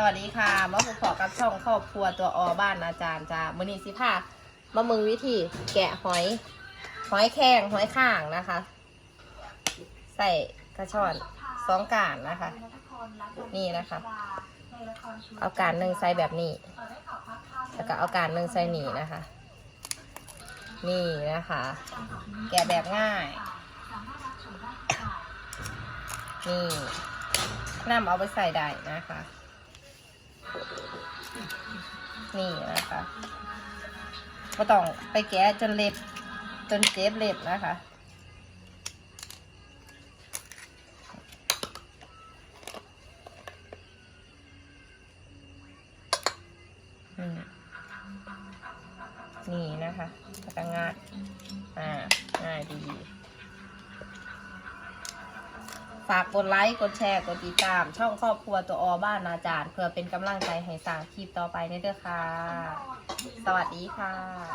สวัสดีค่ะมาพบกับช่องครอบครัวตัวอบ้านอาจารย์จ้ามือนี้สิพามามึงวิธีแกะหอยหอยแครงหอยข่างนะคะ ใส่กระชอนสองการนะคะ นี่นะคะ เอาการหนึ่งใส่แบบนี้ แล้วก็เอาการหนึ่งใส่หนีนะคะ นี่นะคะ แกะแบบง่ายนี่นำเอาไปใส่ได้นะคะ นี่นะคะก็ต้องไปแกะจนเล็บจนเจ็บเล็บนะคะนี่นี่นะคะแล้วก็ง่ายอ่าง่ายดี ฝากกดไลค์ กดแชร์ กดติดตาม ช่องครอบครัวตัวอบ้านอาจารย์ เพื่อเป็นกำลังใจให้สร้างคลิปต่อไปเด้อค่ะ สวัสดีค่ะ